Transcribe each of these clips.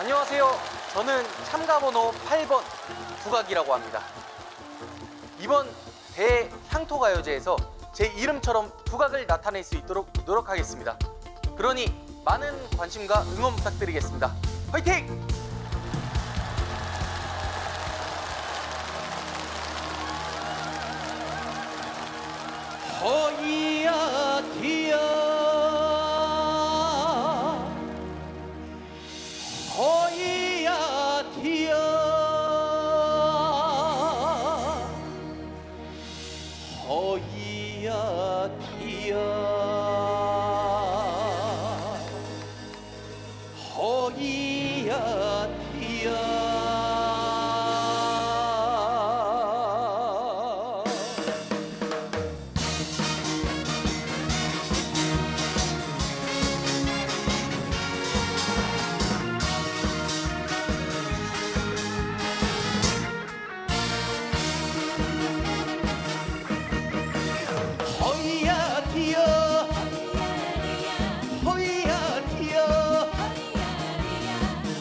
안녕하세요. 저는 참가번호 8번 두각이라고 합니다. 이번 대향토가요제에서 제 이름처럼 두각을 나타낼 수 있도록 노력하겠습니다. 그러니 많은 관심과 응원 부탁드리겠습니다. 화이팅!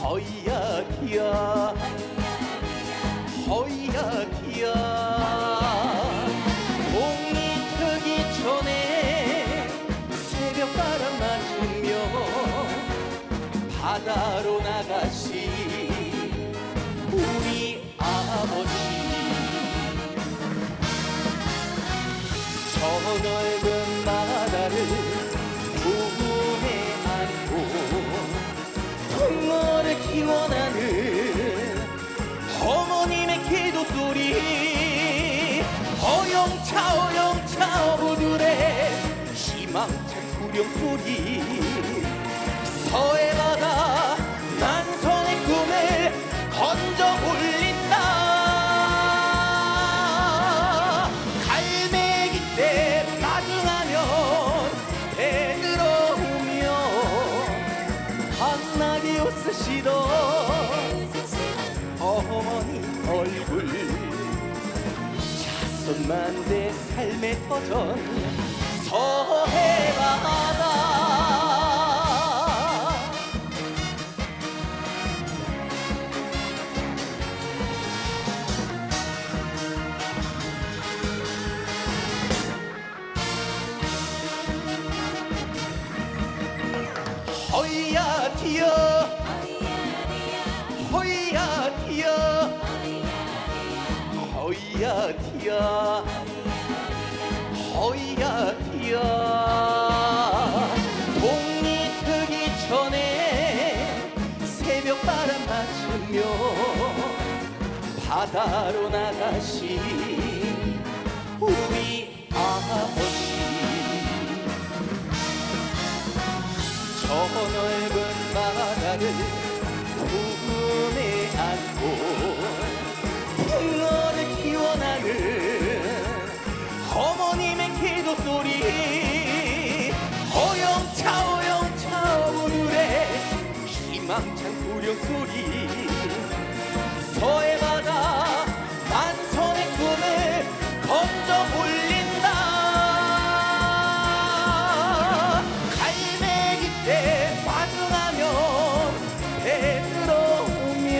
허이야 디어 공이 트기 전에 새벽바람 맞으며 바다로 나가시. 우리 아버지. 저 넓은 기원하는 어머님의 기도 소리. 어영차 어영차 어부들의 희망찬 구령 소리. 서해 바 어머니 얼굴. 자손만대 삶의 터전 서해 바다 허이야 디어 허이야 디어 허이야 디어 동이 트기 전에 새벽 바람 맞으며 바다로 나가신 우리 아버지. 저 넓은 바다를 어머님의 기도 소리. 어영차 어영차 오늘의 희망찬 구령 소리. 서해 바다 만선의 꿈을 건져 올린다. 갈매기 때 반응하면 배 들어오며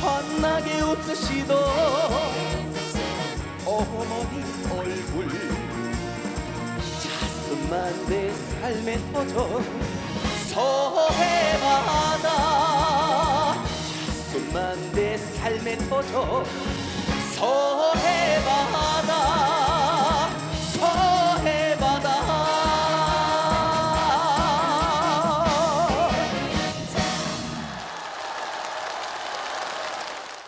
환하게 웃으시던 얼굴 자손만대 삶의 터전 서해 바다. 자손만대 삶의 터전 서해 바다